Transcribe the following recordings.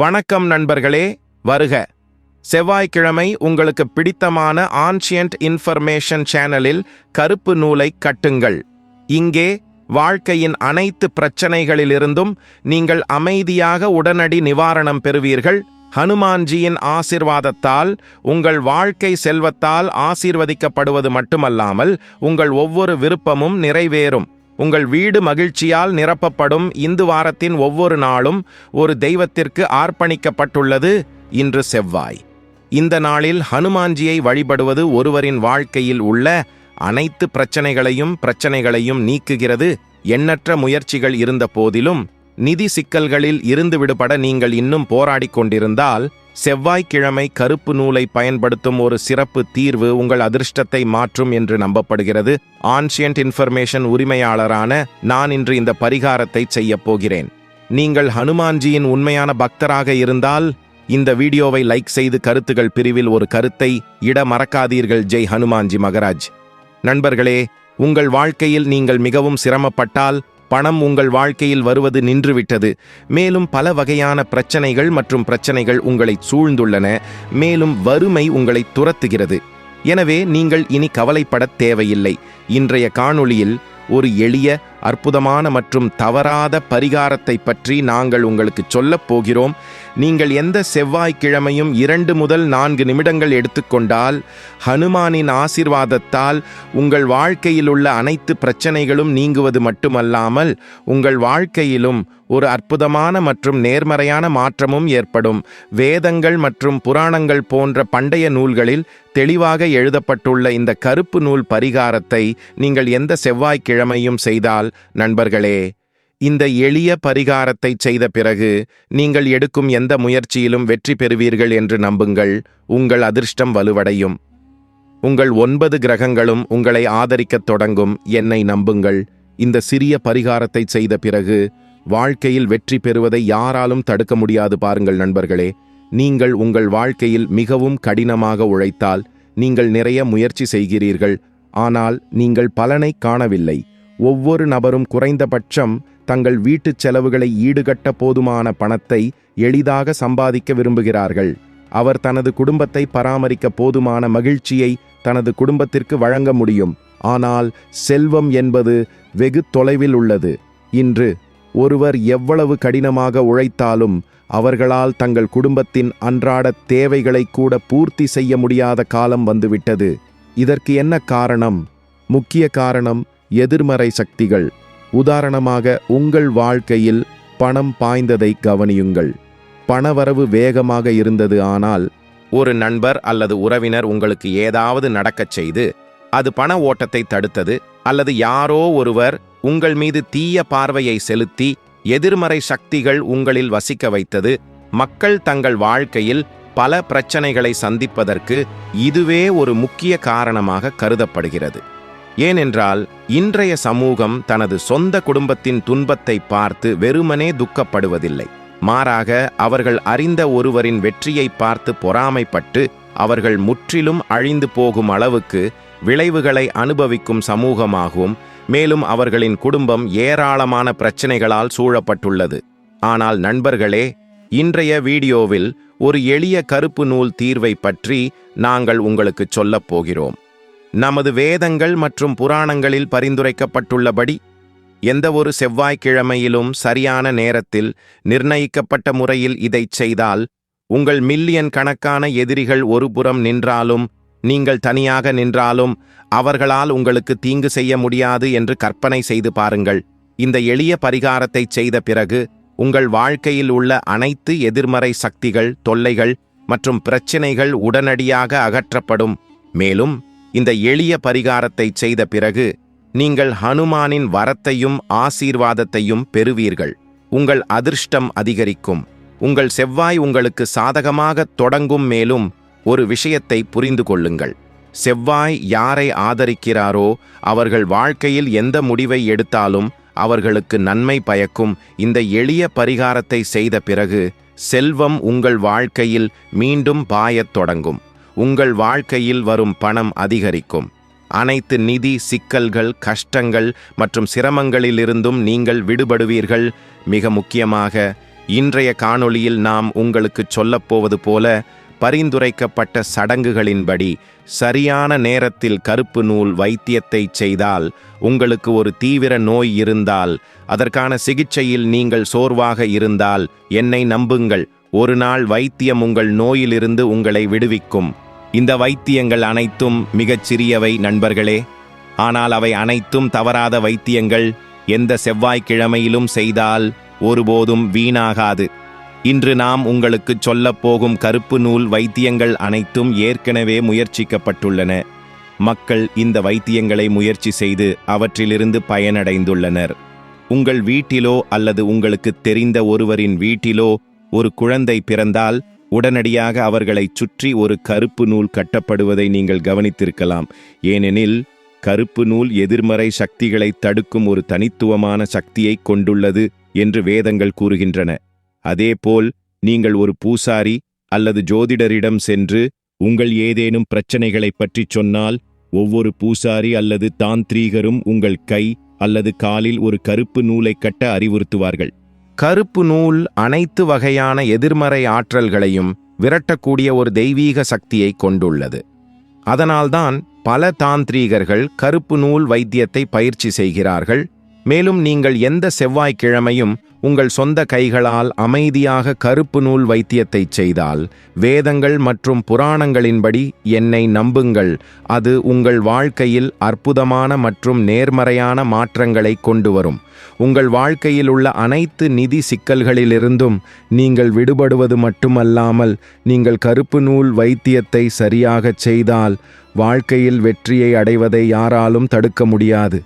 வணக்கம் நண்பர்களே வருக. செவ்வாய்க்கிழமை உங்களுக்கு பிடித்தமான ஆன்ஷியன்ட் இன்ஃபர்மேஷன் சேனலில் கருப்பு நூலை கட்டுங்கள். இங்கே வாழ்க்கையின் அனைத்து பிரச்சனைகளிலிருந்தும் நீங்கள் அமைதியாக உடனடி நிவாரணம் பெறுவீர்கள். ஹனுமான்ஜியின் ஆசிர்வாதத்தால் உங்கள் வாழ்க்கை செல்வத்தால் ஆசீர்வதிக்கப்படுவது மட்டுமல்லாமல் உங்கள் ஒவ்வொரு விருப்பமும் நிறைவேறும். உங்கள் வீடு மகிழ்ச்சியால் நிரப்பப்படும் இந்து வாரத்தின் ஒவ்வொரு நாளும் ஒரு தெய்வத்திற்கு ஆர்ப்பணிக்கப்பட்டுள்ளது இன்று செவ்வாய். இந்த நாளில் ஹனுமான்ஜியை வழிபடுவது ஒருவரின் வாழ்க்கையில் உள்ள அனைத்து பிரச்சனைகளையும் பிரச்சனைகளையும் நீக்குகிறது. எண்ணற்ற முயற்சிகள் இருந்த போதிலும் நிதி சிக்கல்களில் இருந்து விடுபட நீங்கள் இன்னும் போராடிக் கொண்டிருந்தால் செவ்வாய்க்கிழமை கருப்பு நூலை பயன்படுத்தும் ஒரு சிறப்பு தீர்வு உங்கள் அதிர்ஷ்டத்தை மாற்றும் என்று நம்பப்படுகிறது. ஆன்ஷியன்ட் இன்ஃபர்மேஷன் உரிமையாளரான நான் இன்று இந்த பரிகாரத்தை செய்யப் போகிறேன். நீங்கள் ஹனுமான்ஜியின் உண்மையான பக்தராக இருந்தால் இந்த வீடியோவை லைக் செய்து கருத்துகள் பிரிவில் ஒரு கருத்தை இட மறக்காதீர்கள். ஜெய் ஹனுமான்ஜி மகராஜ். நண்பர்களே உங்கள் வாழ்க்கையில் நீங்கள் மிகவும் சிரமப்பட்டால் பணம் உங்கள் வாழ்க்கையில் வருவது நின்றுவிட்டது. மேலும் பல வகையான பிரச்சனைகள் மற்றும் பிரச்சனைகள் உங்களை சூழ்ந்துள்ளன. மேலும் வறுமை உங்களை துரத்துகிறது. எனவே நீங்கள் இனி கவலைப்படத் தேவையில்லை. இன்றைய காணொளியில் ஒரு எளிய அற்புதமான மற்றும் தவறாத பரிகாரத்தை பற்றி நாங்கள் உங்களுக்கு சொல்லப் போகிறோம். நீங்கள் எந்த செவ்வாய்க்கிழமையும் இரண்டு முதல் நான்கு நிமிடங்கள் எடுத்துக்கொண்டால் ஹனுமானின் ஆசிர்வாதத்தால் உங்கள் வாழ்க்கையில் உள்ள அனைத்து பிரச்சனைகளும் நீங்குவது மட்டுமல்லாமல் உங்கள் வாழ்க்கையிலும் ஒரு அற்புதமான மற்றும் நேர்மறையான மாற்றமும் ஏற்படும். வேதங்கள் மற்றும் புராணங்கள் போன்ற பண்டைய நூல்களில் தெளிவாக எழுதப்பட்டுள்ள இந்த கருப்பு நூல் பரிகாரத்தை நீங்கள் எந்த கிழமையும் செய்தால் நண்பர்களே இந்த எளிய பரிகாரத்தை செய்த பிறகு நீங்கள் எடுக்கும் எந்த முயற்சியிலும் வெற்றி பெறுவீர்கள் என்று நம்புங்கள். உங்கள் அதிர்ஷ்டம் வலுவடையும். உங்கள் ஒன்பது கிரகங்களும் உங்களை ஆதரிக்கத் தொடங்கும் என்னை நம்புங்கள். இந்த சிறிய பரிகாரத்தை செய்த பிறகு வாழ்க்கையில் வெற்றி பெறுவதை யாராலும் தடுக்க முடியாது பாருங்கள் நண்பர்களே. நீங்கள் உங்கள் வாழ்க்கையில் மிகவும் கடினமாக உழைத்தால் நீங்கள் நிறைய முயற்சி செய்கிறீர்கள். ஆனால் நீங்கள் பலனை காணவில்லை. ஒவ்வொரு நபரும் குறைந்தபட்சம் தங்கள் வீட்டுச் செலவுகளை ஈடுகட்ட போதுமான பணத்தை எளிதாக சம்பாதிக்க விரும்புகிறார்கள். அவர் தனது குடும்பத்தை பராமரிக்க போதுமான மகிழ்ச்சியை தனது குடும்பத்திற்கு வழங்க முடியும். ஆனால் செல்வம் என்பது வெகு தொலைவில் உள்ளது. இன்று ஒருவர் எவ்வளவு கடினமாக உழைத்தாலும் அவர்களால் தங்கள் குடும்பத்தின் அன்றாட தேவைகளை கூட பூர்த்தி செய்ய முடியாத காலம் வந்துவிட்டது. இதற்கு என்ன காரணம்? முக்கிய காரணம் எதிர்மறை சக்திகள். உதாரணமாக உங்கள் வாழ்க்கையில் பணம் பாய்ந்ததை கவனியுங்கள். பணவரவு வேகமாக இருந்தது ஆனால் ஒரு நண்பர் அல்லது உறவினர் உங்களுக்கு ஏதாவது நடக்கச் செய்து அது பண ஓட்டத்தை தடுத்தது அல்லது யாரோ ஒருவர் உங்கள் மீது தீய பார்வையை செலுத்தி எதிர்மறை சக்திகள் உங்களில் வசிக்க வைத்தது மக்கள் தங்கள் வாழ்க்கையில் பல பிரச்சனைகளை சந்திப்பதற்கு இதுவே ஒரு முக்கிய காரணமாக கருதப்படுகிறது. ஏனென்றால் இன்றைய சமூகம் தனது சொந்த குடும்பத்தின் துன்பத்தை பார்த்து வெறுமனே துக்கப்படுவதில்லை. மாறாக அவர்கள் அறிந்த ஒருவரின் வெற்றியை பார்த்து பொறாமைப்பட்டு அவர்கள் முற்றிலும் அழிந்து போகும் அளவுக்கு விளைவுகளை அனுபவிக்கும் சமூகமாகவும் மேலும் அவர்களின் குடும்பம் ஏராளமான பிரச்சனைகளால் சூழப்பட்டுள்ளது. ஆனால் நண்பர்களே இன்றைய வீடியோவில் ஒரு எளிய கருப்பு நூல் தீர்வை பற்றி நாங்கள் உங்களுக்கு சொல்லப் போகிறோம். நமது வேதங்கள் மற்றும் புராணங்களில் பரிந்துரைக்கப்பட்டுள்ளபடி எந்தவொரு செவ்வாய்க்கிழமையிலும் சரியான நேரத்தில் நிர்ணயிக்கப்பட்ட முறையில் இதைச் செய்தால் உங்கள் மில்லியன் கணக்கான எதிரிகள் ஒருபுறம் நின்றாலும் நீங்கள் தனியாக நின்றாலும் அவர்களால் உங்களுக்கு தீங்கு செய்ய முடியாது என்று கற்பனை செய்து பாருங்கள். இந்த எளிய பரிகாரத்தை செய்த பிறகு உங்கள் வாழ்க்கையில் உள்ள அனைத்து எதிர்மறை சக்திகள் தொல்லைகள் மற்றும் பிரச்சினைகள் உடனடியாக அகற்றப்படும். மேலும் இந்த எளிய பரிகாரத்தை செய்த பிறகு நீங்கள் ஹனுமானின் வரத்தையும் ஆசீர்வாதத்தையும் பெறுவீர்கள். உங்கள் அதிர்ஷ்டம் அதிகரிக்கும். உங்கள் செவ்வாய் உங்களுக்கு சாதகமாக தொடங்கும் மேலும் ஒரு விஷயத்தை புரிந்து கொள்ளுங்கள். செவ்வாய் யாரை ஆதரிக்கிறாரோ அவர்கள் வாழ்க்கையில் எந்த முடிவை எடுத்தாலும் அவர்களுக்கு நன்மை பயக்கும். இந்த எளிய பரிகாரத்தை செய்த பிறகு செல்வம் உங்கள் வாழ்க்கையில் மீண்டும் பாயத் தொடங்கும். உங்கள் வாழ்க்கையில் வரும் பணம் அதிகரிக்கும். அனைத்து நிதி சிக்கல்கள் கஷ்டங்கள் மற்றும் சிரமங்களிலிருந்தும் நீங்கள் விடுபடுவீர்கள். மிக முக்கியமாக இன்றைய காணொளியில் நாம் உங்களுக்கு சொல்லப்போவது போல பரிந்துரைக்கப்பட்ட சடங்குகளின்படி சரியான நேரத்தில் கருப்பு நூல் வைத்தியத்தை செய்தால் உங்களுக்கு ஒரு தீவிர நோய் இருந்தால் அதற்கான சிகிச்சையில் நீங்கள் சோர்வாக இருந்தால் என்னை நம்புங்கள். ஒரு நாள் வைத்தியம் உங்கள் நோயிலிருந்து உங்களை விடுவிக்கும். இந்த வைத்தியங்கள் அனைத்தும் மிகச் சிறியவை நண்பர்களே. ஆனால் அவை அனைத்தும் தவறாத வைத்தியங்கள். எந்த செவ்வாய்க்கிழமையிலும் செய்தால் ஒருபோதும் வீணாகாது. இன்று நாம் உங்களுக்கு சொல்லப் போகும் கருப்பு நூல் வைத்தியங்கள் அனைத்தும் ஏற்கனவே முயற்சிக்கப்பட்டுள்ளன. மக்கள் இந்த வைத்தியங்களை முயற்சி செய்து அவற்றிலிருந்து பயனடைந்துள்ளனர். உங்கள் வீட்டிலோ அல்லது உங்களுக்கு தெரிந்த ஒருவரின் வீட்டிலோ ஒரு குழந்தை பிறந்தால் உடனடியாக அவர்களைச் சுற்றி ஒரு கருப்பு நூல் கட்டப்படுவதை நீங்கள் கவனித்திருக்கலாம். ஏனெனில் கருப்பு நூல் எதிர்மறை சக்திகளை தடுக்கும் ஒரு தனித்துவமான சக்தியை கொண்டுள்ளது என்று வேதங்கள் கூறுகின்றன. அதேபோல் நீங்கள் ஒரு பூசாரி அல்லது ஜோதிடரிடம் சென்று உங்கள் ஏதேனும் பிரச்சனைகளைப் பற்றி சொன்னால் ஒவ்வொரு பூசாரி அல்லது தாந்திரீகரும் உங்கள் கை அல்லது காலில் ஒரு கருப்பு நூலை கட்ட அறிவுறுத்துவார்கள். கருப்பு நூல் அனைத்து வகையான எதிர்மறை ஆற்றல்களையும் விரட்டக்கூடிய ஒரு தெய்வீக சக்தியை கொண்டுள்ளது. அதனால்தான் பல தாந்திரீகர்கள் கருப்பு நூல் வைத்தியத்தை பயிற்சி செய்கிறார்கள். மேலும் நீங்கள் எந்த செவ்வாய்க்கிழமையும் உங்கள் சொந்த கைகளால் அமைதியாக கருப்பு நூல் வைத்தியத்தை செய்தால் வேதங்கள் மற்றும் புராணங்களின்படி என்னை நம்புங்கள். அது உங்கள் வாழ்க்கையில் அற்புதமான மற்றும் நேர்மறையான மாற்றங்களை கொண்டு வரும் உங்கள் வாழ்க்கையில் உள்ள அனைத்து நிதி சிக்கல்களிலிருந்தும் நீங்கள் விடுபடுவது மட்டுமல்லாமல் நீங்கள் கருப்பு நூல் வைத்தியத்தை சரியாகச் செய்தால் வாழ்க்கையில் வெற்றியை அடைவதை யாராலும் தடுக்க முடியாது.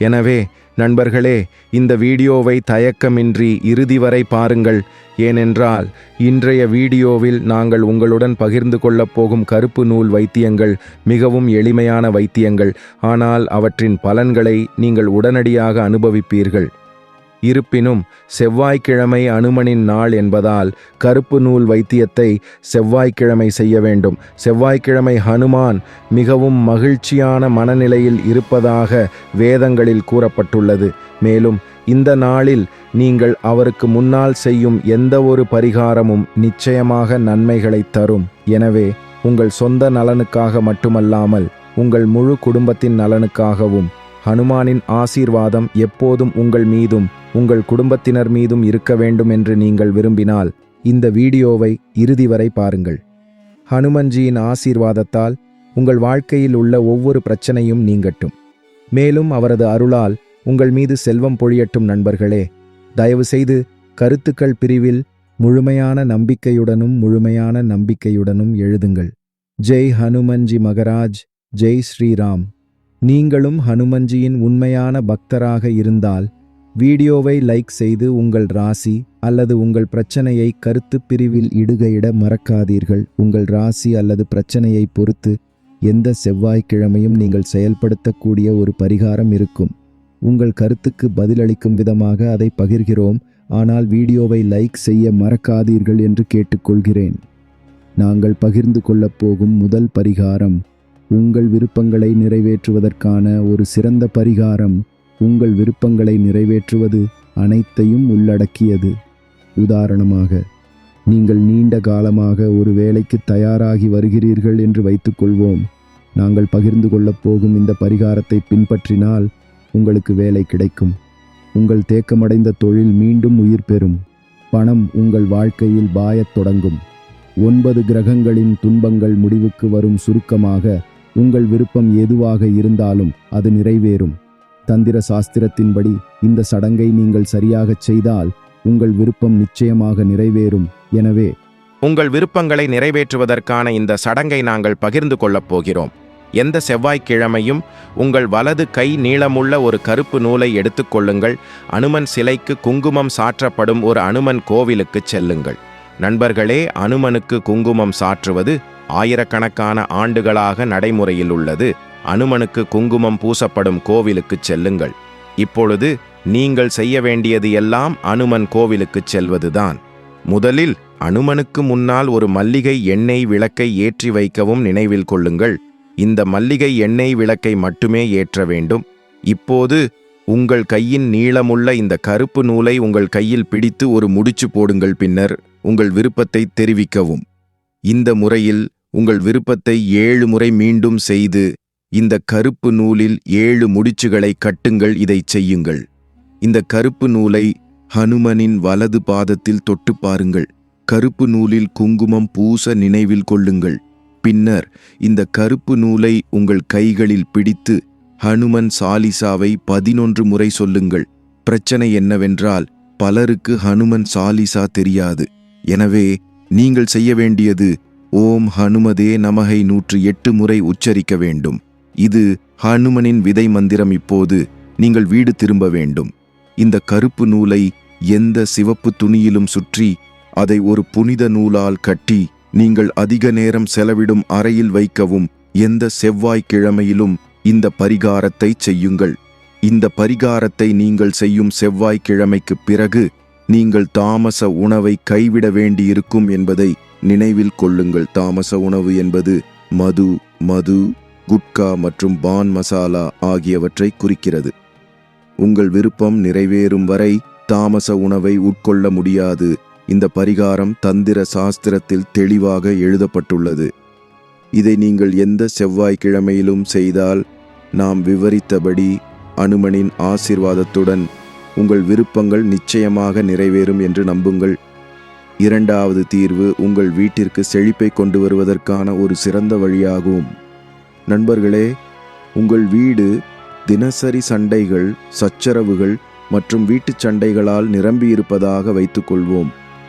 எனவே நண்பர்களே இந்த வீடியோவை தயக்கமின்றி இறுதி வரை பாருங்கள். ஏனென்றால் இன்றைய வீடியோவில் நாங்கள் உங்களுடன் பகிர்ந்து கொள்ளப் போகும் கருப்பு நூல் வைத்தியங்கள் மிகவும் எளிமையான வைத்தியங்கள். ஆனால் அவற்றின் பலன்களை நீங்கள் உடனடியாக அனுபவிப்பீர்கள். இருப்பினும் செவ்வாய்க்கிழமை அனுமனின் நாள் என்பதால் கருப்பு நூல் வைத்தியத்தை செவ்வாய்க்கிழமை செய்ய வேண்டும். செவ்வாய்க்கிழமை ஹனுமான் மிகவும் மகிழ்ச்சியான மனநிலையில் இருப்பதாக வேதங்களில் கூறப்பட்டுள்ளது. மேலும் இந்த நாளில் நீங்கள் அவருக்கு முன்னால் செய்யும் எந்த ஒரு பரிகாரமும் நிச்சயமாக நன்மைகளை தரும். எனவே உங்கள் சொந்த நலனுக்காக மட்டுமல்லாமல் உங்கள் முழு குடும்பத்தின் நலனுக்காகவும் ஹனுமானின் ஆசீர்வாதம் எப்போதும் உங்கள் மீதும் உங்கள் குடும்பத்தினர் மீதும் இருக்க வேண்டும் என்று நீங்கள் விரும்பினால் இந்த வீடியோவை இறுதி வரை பாருங்கள். ஹனுமன்ஜியின் ஆசீர்வாதத்தால் உங்கள் வாழ்க்கையில் உள்ள ஒவ்வொரு பிரச்சனையும் நீங்கட்டும். மேலும் அவரது அருளால் உங்கள் மீது செல்வம் பொழியட்டும் நண்பர்களே. தயவு செய்து கருத்துக்கள் பிரிவில் முழுமையான நம்பிக்கையுடனும் முழுமையான நம்பிக்கையுடனும் எழுதுங்கள். ஜெய் ஹனுமன்ஜி மகராஜ் ஜெய் ஸ்ரீராம். நீங்களும் ஹனுமன்ஜியின் உண்மையான பக்தராக இருந்தால் வீடியோவை லைக் செய்து உங்கள் ராசி அல்லது உங்கள் பிரச்சனையை கருத்து பிரிவில் இடுகையிட மறக்காதீர்கள். உங்கள் ராசி அல்லது பிரச்சனையை பொறுத்து எந்த செவ்வாய்க்கிழமையும் நீங்கள் செயல்படுத்தக்கூடிய ஒரு பரிகாரம் இருக்கும். உங்கள் கருத்துக்கு பதிலளிக்கும் விதமாக அதை பகிர்கிறோம். ஆனால் வீடியோவை லைக் செய்ய மறக்காதீர்கள் என்று கேட்டுக்கொள்கிறேன். நாங்கள் பகிர்ந்து கொள்ளப் போகும் முதல் பரிகாரம் உங்கள் விருப்பங்களை நிறைவேற்றுவதற்கான ஒரு சிறந்த பரிகாரம் உங்கள் விருப்பங்களை நிறைவேற்றுவது அனைத்தையும் உள்ளடக்கியது. உதாரணமாக நீங்கள் நீண்ட காலமாக ஒரு வேலைக்கு தயாராகி வருகிறீர்கள் என்று வைத்துக்கொள்வோம். நாங்கள் பகிர்ந்து கொள்ளப் போகும் இந்த பரிகாரத்தை பின்பற்றினால் உங்களுக்கு வேலை கிடைக்கும். உங்கள் தேக்கமடைந்த தொழில் மீண்டும் உயிர் பெறும். பணம் உங்கள் வாழ்க்கையில் பாயத் தொடங்கும். ஒன்பது கிரகங்களின் துன்பங்கள் முடிவுக்கு வரும் சுருக்கமாக உங்கள் விருப்பம் எதுவாக இருந்தாலும் அது நிறைவேறும். தந்திர சாஸ்திரத்தின்படி இந்த சடங்கை நீங்கள் சரியாகச் செய்தால் உங்கள் விருப்பம் நிச்சயமாக நிறைவேறும். எனவே உங்கள் விருப்பங்களை நிறைவேற்றுவதற்கான இந்த சடங்கை நாங்கள் பகிர்ந்து கொள்ளப் போகிறோம். எந்த செவ்வாய்க்கிழமையும் உங்கள் வலது கை நீளமுள்ள ஒரு கருப்பு நூலை எடுத்துக்கொள்ளுங்கள் அனுமன் சிலைக்கு குங்குமம் சாற்றப்படும் ஒரு அனுமன் கோவிலுக்கு செல்லுங்கள். நண்பர்களே அனுமனுக்கு குங்குமம் சாற்றுவது ஆயிரக்கணக்கான ஆண்டுகளாக நடைமுறையில் உள்ளது அனுமனுக்கு குங்குமம் பூசப்படும் கோவிலுக்குச் செல்லுங்கள். இப்பொழுது நீங்கள் செய்ய வேண்டியது எல்லாம் அனுமன் கோவிலுக்குச் செல்வதுதான். முதலில் அனுமனுக்கு முன்னால் ஒரு மல்லிகை எண்ணெய் விளக்கை ஏற்றி வைக்கவும் நினைவில் கொள்ளுங்கள். இந்த மல்லிகை எண்ணெய் விளக்கை மட்டுமே ஏற்ற வேண்டும். இப்போது உங்கள் கையின் நீளமுள்ள இந்த கருப்பு நூலை உங்கள் கையில் பிடித்து ஒரு முடிச்சு போடுங்கள் பின்னர் உங்கள் விருப்பத்தை தெரிவிக்கவும். இந்த முறையில் உங்கள் விருப்பத்தை ஏழு முறை மீண்டும் செய்து இந்த கருப்பு நூலில் ஏழு முடிச்சுகளை கட்டுங்கள் இதைச் செய்யுங்கள். இந்த கருப்பு நூலை ஹனுமனின் வலது பாதத்தில் தொட்டு பாருங்கள். கருப்பு நூலில் குங்குமம் பூச நினைவில் கொள்ளுங்கள். பின்னர் இந்த கருப்பு நூலை உங்கள் கைகளில் பிடித்து ஹனுமன் சாலிசாவை பதினொன்று முறை சொல்லுங்கள். பிரச்சனை என்னவென்றால் பலருக்கு ஹனுமன் சாலிசா தெரியாது. எனவே நீங்கள் செய்ய வேண்டியது ஓம் ஹனுமதே நமகை நூற்று எட்டு முறை உச்சரிக்க வேண்டும். இது ஹனுமனின் விதை மந்திரம் இப்போது நீங்கள் வீடு திரும்ப வேண்டும். இந்த கருப்பு நூலை எந்த சிவப்பு துணியிலும் சுற்றி அதை ஒரு புனித நூலால் கட்டி நீங்கள் அதிக நேரம் செலவிடும் அறையில் வைக்கவும் எந்த செவ்வாய்க்கிழமையிலும் இந்த பரிகாரத்தை செய்யுங்கள். இந்த பரிகாரத்தை நீங்கள் செய்யும் செவ்வாய்க்கிழமைக்கு பிறகு நீங்கள் தாமச உணவை கைவிட வேண்டியிருக்கும் என்பதை நினைவில் கொள்ளுங்கள். தாமச உணவு என்பது மது மது குட்கா மற்றும் பான் மசாலா ஆகியவற்றை குறிக்கிறது. உங்கள் விருப்பம் நிறைவேறும் வரை தாமச உணவை உட்கொள்ள முடியாது. இந்த பரிகாரம் தந்திர சாஸ்திரத்தில் தெளிவாக எழுதப்பட்டுள்ளது. இதை நீங்கள் எந்த செவ்வாய்க்கிழமையிலும் செய்தால் நாம் விவரித்தபடி அனுமனின் ஆசீர்வாதத்துடன் உங்கள் விருப்பங்கள் நிச்சயமாக நிறைவேறும் என்று நம்புங்கள். இரண்டாவது தீர்வு உங்கள் வீட்டிற்கு செழிப்பை கொண்டு வருவதற்கான ஒரு சிறந்த வழியாகும். நண்பர்களே உங்கள் வீடு தினசரி சண்டைகள் சச்சரவுகள் மற்றும் வீட்டுச் சண்டைகளால் நிரம்பியிருப்பதாக வைத்துக்கொள்வோம்.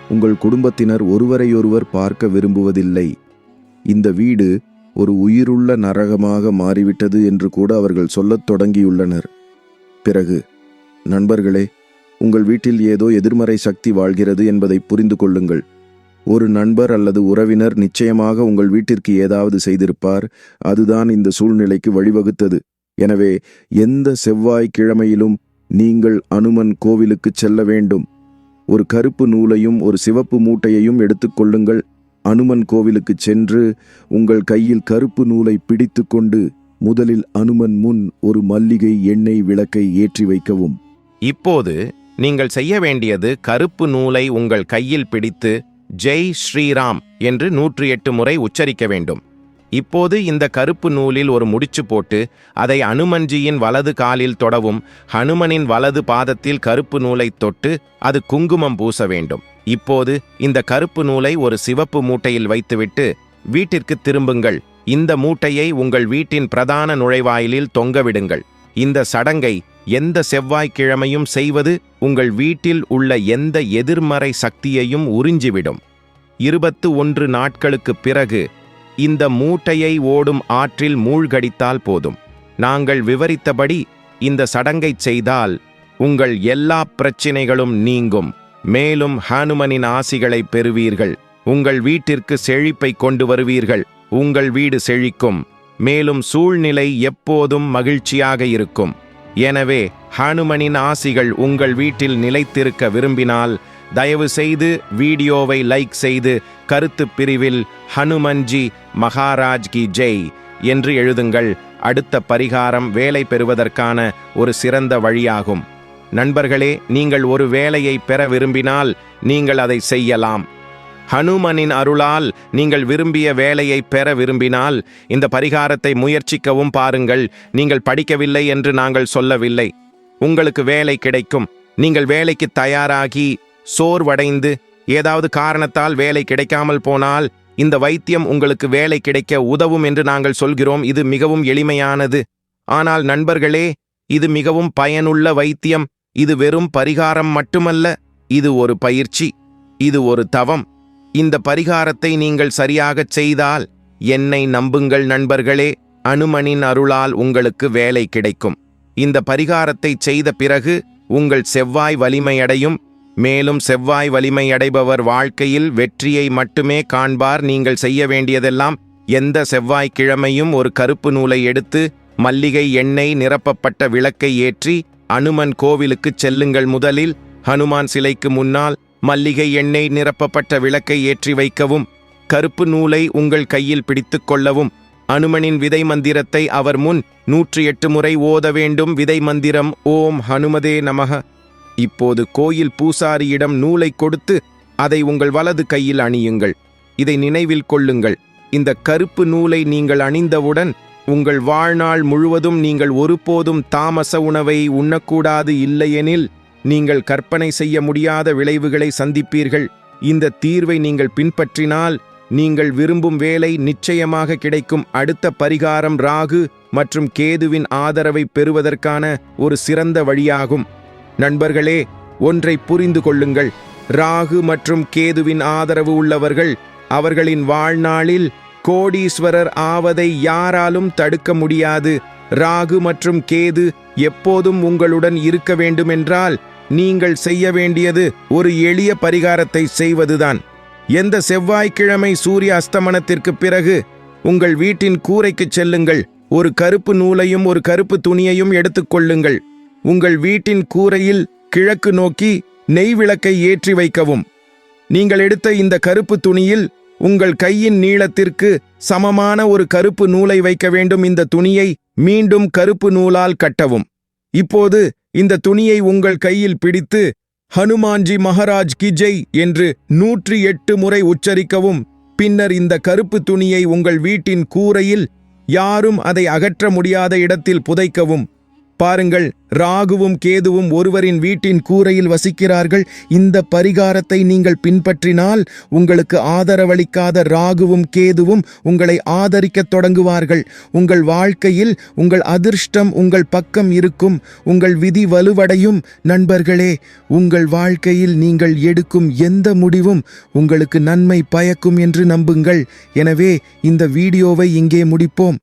உங்கள் குடும்பத்தினர் ஒருவரையொருவர் பார்க்க விரும்புவதில்லை. இந்த வீடு ஒரு உயிருள்ள நரகமாக மாறிவிட்டது என்று கூட அவர்கள் சொல்லத் தொடங்கியுள்ளனர். பிறகு நண்பர்களே உங்கள் வீட்டில் ஏதோ எதிர்மறை சக்தி வாழ்கிறது என்பதை புரிந்து கொள்ளுங்கள். ஒரு நண்பர் அல்லது உறவினர் நிச்சயமாக உங்கள் வீட்டிற்கு ஏதாவது செய்திருப்பார் அதுதான் இந்த சூழ்நிலைக்கு வழிவகுத்தது. எனவே எந்த செவ்வாய்க்கிழமையிலும் நீங்கள் அனுமன் கோவிலுக்கு செல்ல வேண்டும். ஒரு கருப்பு நூலையும் ஒரு சிவப்பு மூட்டையையும் எடுத்துக்கொள்ளுங்கள் அனுமன் கோவிலுக்கு சென்று உங்கள் கையில் கருப்பு நூலை பிடித்துக்கொண்டு முதலில் அனுமன் முன் ஒரு மல்லிகை எண்ணெய் விளக்கை ஏற்றி வைக்கவும். இப்போது நீங்கள் செய்ய வேண்டியது கருப்பு நூலை உங்கள் கையில் பிடித்து ஜெய் ஸ்ரீராம் என்று நூற்றி எட்டு முறை உச்சரிக்க வேண்டும். இப்போது இந்த கருப்பு நூலில் ஒரு முடிச்சு போட்டு அதை அனுமன்ஜியின் வலது காலில் தொடவும் ஹனுமனின் வலது பாதத்தில் கருப்பு நூலை தொட்டு அது குங்குமம் பூச வேண்டும். இப்போது இந்த கருப்பு நூலை ஒரு சிவப்பு மூட்டையில் வைத்துவிட்டு வீட்டிற்கு திரும்புங்கள். இந்த மூட்டையை உங்கள் வீட்டின் பிரதான நுழைவாயிலில் தொங்கவிடுங்கள் இந்த சடங்கை எந்த செவ்வாய்க்கிழமையும் செய்வது உங்கள் வீட்டில் உள்ள எந்த எதிர்மறை சக்தியையும் உறிஞ்சிவிடும். இருபத்து ஒன்று நாட்களுக்குப் பிறகு இந்த மூட்டையை ஓடும் ஆற்றில் மூழ்கடித்தால் போதும். நாங்கள் விவரித்தபடி இந்த சடங்கைச் செய்தால் உங்கள் எல்லா பிரச்சினைகளும் நீங்கும். மேலும் ஹனுமனின் ஆசிகளை பெறுவீர்கள். உங்கள் வீட்டிற்கு செழிப்பை கொண்டு வருவீர்கள். உங்கள் வீடு செழிக்கும். மேலும் சூழ்நிலை எப்போதும் மகிழ்ச்சியாக இருக்கும். எனவே ஹனுமனின் ஆசிகள் உங்கள் வீட்டில் நிலைத்திருக்க விரும்பினால் தயவு செய்து வீடியோவை லைக் செய்து கருத்து பிரிவில் ஹனுமன்ஜி மகாராஜ் கி ஜெய் என்று எழுதுங்கள். அடுத்த பரிகாரம் வேலை பெறுவதற்கான ஒரு சிறந்த வழியாகும். நண்பர்களே நீங்கள் ஒரு வேலையை பெற விரும்பினால் நீங்கள் அதை செய்யலாம். ஹனுமனின் அருளால் நீங்கள் விரும்பிய வேலையை பெற விரும்பினால் இந்த பரிகாரத்தை முயற்சிக்கவும் பாருங்கள். நீங்கள் படிக்கவில்லை என்று நாங்கள் சொல்லவில்லை. உங்களுக்கு வேலை கிடைக்கும். நீங்கள் வேலைக்கு தயாராகி சோர்வடைந்து ஏதாவது காரணத்தால் வேலை கிடைக்காமல் போனால் இந்த வைத்தியம் உங்களுக்கு வேலை கிடைக்க உதவும் என்று நாங்கள் சொல்கிறோம். இது மிகவும் எளிமையானது. ஆனால் நண்பர்களே இது மிகவும் பயனுள்ள வைத்தியம். இது வெறும் பரிகாரம் மட்டுமல்ல இது ஒரு பயிற்சி இது ஒரு தவம். இந்த பரிகாரத்தை நீங்கள் சரியாகச் செய்தால் என்னை நம்புங்கள் நண்பர்களே. அனுமனின் அருளால் உங்களுக்கு வேலை கிடைக்கும். இந்த பரிகாரத்தை செய்த பிறகு உங்கள் செவ்வாய் வலிமையடையும். மேலும் செவ்வாய் வலிமையடைபவர் வாழ்க்கையில் வெற்றியை மட்டுமே காண்பார். நீங்கள் செய்ய வேண்டியதெல்லாம் எந்த செவ்வாய்க்கிழமையும் ஒரு கருப்பு நூலை எடுத்து மல்லிகை எண்ணெய் நிரப்பப்பட்ட விளக்கை ஏற்றி அனுமன் கோவிலுக்குச் செல்லுங்கள். முதலில் ஹனுமான் சிலைக்கு முன்னால் மல்லிகை எண்ணெய் நிரப்பப்பட்ட விளக்கை ஏற்றி வைக்கவும். கருப்பு நூலை உங்கள் கையில் பிடித்துக் கொள்ளவும். அனுமனின் விதை மந்திரத்தை அவர் முன் நூற்றி எட்டு முறை ஓத வேண்டும். விதை மந்திரம் ஓம் ஹனுமதே நமக இப்போது கோயில் பூசாரியிடம் நூலை கொடுத்து அதை உங்கள் வலது கையில் அணியுங்கள். இதை நினைவில் கொள்ளுங்கள். இந்த கருப்பு நூலை நீங்கள் அணிந்தவுடன் உங்கள் வாழ்நாள் முழுவதும் நீங்கள் ஒருபோதும் தாமச உணவை உண்ணக்கூடாது இல்லையெனில் நீங்கள் கற்பனை செய்ய முடியாத விளைவுகளை சந்திப்பீர்கள். இந்த தீர்வை நீங்கள் பின்பற்றினால் நீங்கள் விரும்பும் வேலை நிச்சயமாக கிடைக்கும். அடுத்த பரிகாரம் ராகு மற்றும் கேதுவின் ஆதரவை பெறுவதற்கான ஒரு சிறந்த வழியாகும். நண்பர்களே ஒன்றை புரிந்து கொள்ளுங்கள். ராகு மற்றும் கேதுவின் ஆதரவு உள்ளவர்கள் அவர்களின் வாழ்நாளில் கோடீஸ்வரர் ஆவதை யாராலும் தடுக்க முடியாது. ராகு மற்றும் கேது எப்போதும் உங்களுடன் இருக்க வேண்டுமென்றால் நீங்கள் செய்ய வேண்டியது ஒரு எளிய பரிகாரத்தை செய்வதுதான். எந்த செவ்வாய்க்கிழமை சூரிய அஸ்தமனத்திற்கு பிறகு உங்கள் வீட்டின் கூரைக்குச் செல்லுங்கள். ஒரு கருப்பு நூலையும் ஒரு கருப்பு துணியையும் எடுத்துக்கொள்ளுங்கள் உங்கள் வீட்டின் கூரையில் கிழக்கு நோக்கி நெய் விளக்கை ஏற்றி வைக்கவும். நீங்கள் எடுத்த இந்த கருப்பு துணியில் உங்கள் கையின் நீளத்திற்கு சமமான ஒரு கருப்பு நூலை வைக்க வேண்டும். இந்த துணியை மீண்டும் கருப்பு நூலால் கட்டவும். இப்போது இந்த துணியை உங்கள் கையில் பிடித்து ஹனுமான்ஜி மகாராஜ் கி ஜெய் என்று நூற்றி எட்டு முறை உச்சரிக்கவும் பின்னர் இந்த கருப்பு துணியை உங்கள் வீட்டின் கூரையில் யாரும் அதை அகற்ற முடியாத இடத்தில் புதைக்கவும். பாருங்கள் ராகுவும் கேதுவும் ஒருவரின் வீட்டின் கூரையில் வசிக்கிறார்கள். இந்த பரிகாரத்தை நீங்கள் பின்பற்றினால் உங்களுக்கு ஆதரவளிக்காத ராகுவும் கேதுவும் உங்களை ஆதரிக்கத் தொடங்குவார்கள். உங்கள் வாழ்க்கையில் உங்கள் அதிர்ஷ்டம் உங்கள் பக்கம் இருக்கும். உங்கள் விதி வலுவடையும். நண்பர்களே உங்கள் வாழ்க்கையில் நீங்கள் எடுக்கும் எந்த முடிவும் உங்களுக்கு நன்மை பயக்கும் என்று நம்புங்கள். எனவே இந்த வீடியோவை இங்கே முடிப்போம்.